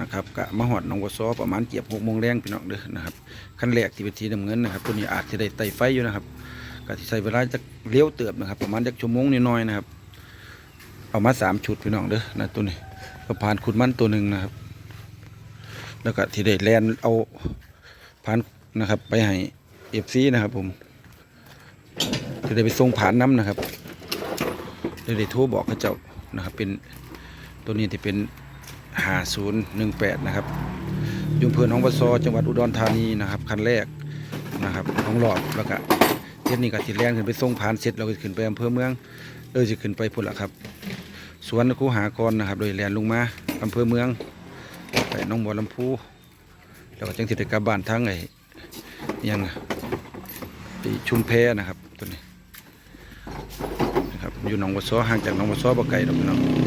นะครับกะมาหอดนองวัวซอประมาณเกียบหกโมงแรงพี่น้องเด้อนะครับขั้นแรกที่เป็นทีน้ำเงินนะครับตัวนี้อาจจะได้ไต่ไฟอยู่นะครับกะที่ใช้เวลาจะเลี้ยวเติบนะครับ ประมาณจักชั่วโมงน้อยๆนะครับ เอามาสามชุดพี่น้องเด้อนะตัวนี้ก็ผ่านขุดมันตัวหนึ่งนะครับ แล้วก็ที่ได้แลนเอาผ่านนะครับ ไปให้เอฟซีนะครับ ผมจะได้ไปส่งผ่านน้ำนะครับได้ได้โทรบอกเขาเจ้านะครับ เป็นตัวนี้ที่เป็น หาศูนย์หนึ่งแปดนะครับยุงเพื่อนของบซอจังหวัดอุดรธานีนะครับคันแรกนะครับของหลอดแล้วก็เที่นี้ก็ที่แลนขึ้นไปส่งผ่านเสร็จเราก็ขึ้นไปอำเภอเมืองเออจะขึ้นไปพุ่นละครับ สวนคูหากรนะครับ โดยแลนลงมาอำเภอเมือง ไปหน้องบัวลำพูแล้วก็จังสิได้กลับบ้านทางไอ้อิหยังอะไปชุมแพนะครับตัวนี้นะครับอยู่หนองบัวซ้อห่างจากหนองบัวซ้อบ่ไกลดอกน้อง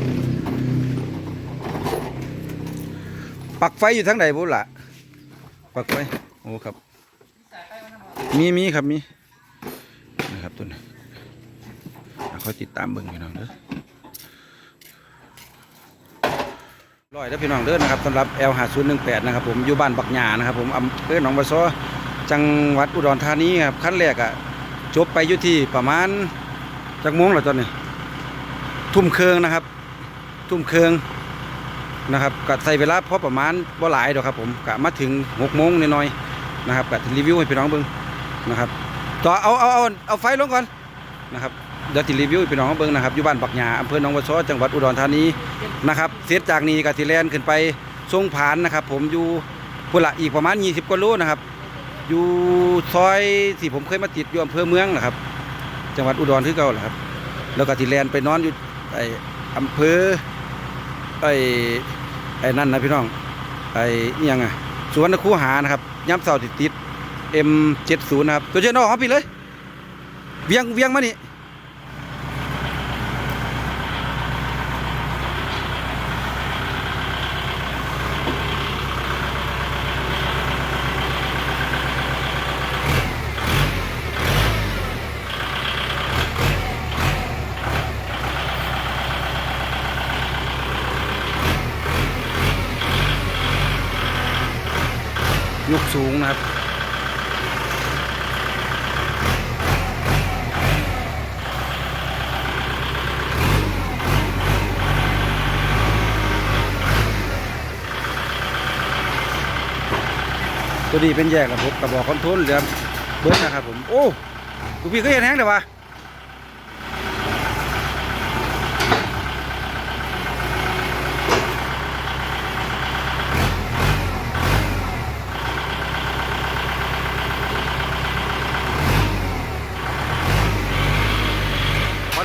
ปักไฟอยู่ทางไหนบุล่ะปักไฟโอ้ครับ มีมีครับมีนะครับตัวนี้เขาติดตามเบิ่งพี่น้องเด้อร้อยแล้วพี่น้องเด้อนะครับสำหรับ L 5 0 1 8นหนึ่งแปดนะครับผมอยู่บ้านบักหยานะครับผมอำเภอหนองบัวซอจังหวัดอุดรธานีครับขั้นแรกอะจบไปอยู่ที่ประมาณจักโมงแล้วตอนนี้ ทุ่มเคืองนะครับ ทุ่มเคือง นะครับก็ใส่เวลาพอประมาณบ่หลายดอกครับผมกะมาถึง6โมงน้อยๆนะครับกะรีวิวให้พี่น้องเบิ่งนะครับต่อเอาเอาเอาเอาไฟลงก่อนนะครับเดี๋ยวติรีวิวให้พี่น้องเบิ่งนะครับอยู่บ้านบักหยาอำเภอหนองบัวซอจังหวัดอุดรธานีนะครับเสร็จจากนี้ก็สิแลนขึ้นไปทรงผานนะครับ ผมอยู่พุ่ละอีกประมาณ 20กว่าโลนะครับอยู่ซอยที่ผมเคยมาติดอยู่อำเภอเมืองนะครับ จังหวัดอุดรคือเก่าแหละครับ แล้วก็สิแลนไปนอนอยู่ไออำเภอไอ ไอ้นั่นนะพี่น้อง ไอ้ยังไงสวนคูหานะครับย้ำเสาติดติด M70 นะครับ ตัวเจ้าน้องเขาไปเลย เวียงเวียงมานี่ ยกสูงนะครับตัวนี้เป็นแยกระบบกระบอกคอนโทรลเหลือเบิร์นะครับผม โอ้กูพี่ก็เห็นแห้งเลยวะ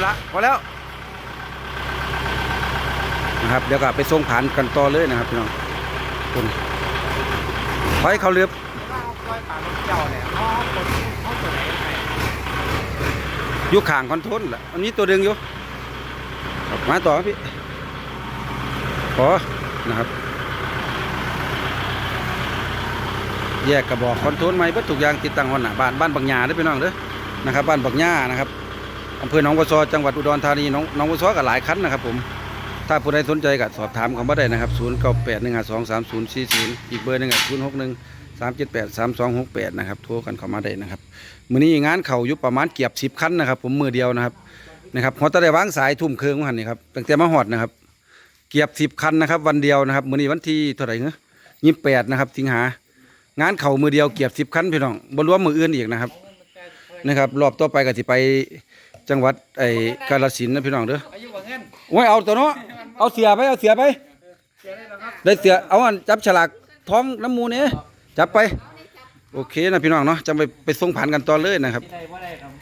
ละพอแล้วนะครับเดี๋ยวก็ไปส่งผ่านกันต่อเลยนะครับพี่น้องตัวนี้เขาเรือบว่าเขาปล่อยปลาลูกเจ้าเนี่ยเขาตัวเขาตัวไหนยังไงอยู่ข้างคอนโทรลละอันนี้ตัวดึงอยู่มาต่อพี่ขอนะครับ แยกกระบอกคอนโทรลไหมเพื่อถูกยางติดตั้งหัวหน้าบ้านบ้านบางหยาเด้พี่น้องเด้อนะครับ บ้านบางหญ้านะครับ อำเภอหนองบัวซอจังหวัดอุดรธานีหนองหนองบัวซอกับหลายคันนะครับผมถ้าผู้ใดสนใจก็สอบถามเขามาได้นะครับ0 9 8 1 5 2 3 0 4 0อีกเบอร์หนึ่งอะ0 6 1 3 7 8 3 2 6 8นะครับโทรกันเข้ามาได้นะครับมื้อนี้งานเขาอยู่ประมาณเกือบ10คันนะครับ ผมมือเดียวนะครับนะครับหัวตะได้วางสายทุ่มเครื่องหันนี่ครับตั้งแต่มาหอดนะครับ เกือบ10คันนะครับ วันเดียวนะครับมื้อนี้วันที่เท่าไหร่เนอะ28นะครับสิงหางานเขามือเดียวเกือบ10คันพี่น้องบ่รวมมืออื่นอีกนะครับนะครับ รอบต่อไปก็สิไป จังหวัดไอ้กาฬสินธุ์นะพี่น้องเด้ออายุว่าเงินโอ้ยเอาตัวเนาะเอาเสียไปเอาเสียไป เสียได้แล้วครับได้เสียเอาอันจับฉลากท้องน้ำมูนี่จับไป โอเคนะพี่น้องเนาะจะไปไปส่งผ่านกันต่อเลยนะครับได้ว่าได้ครับ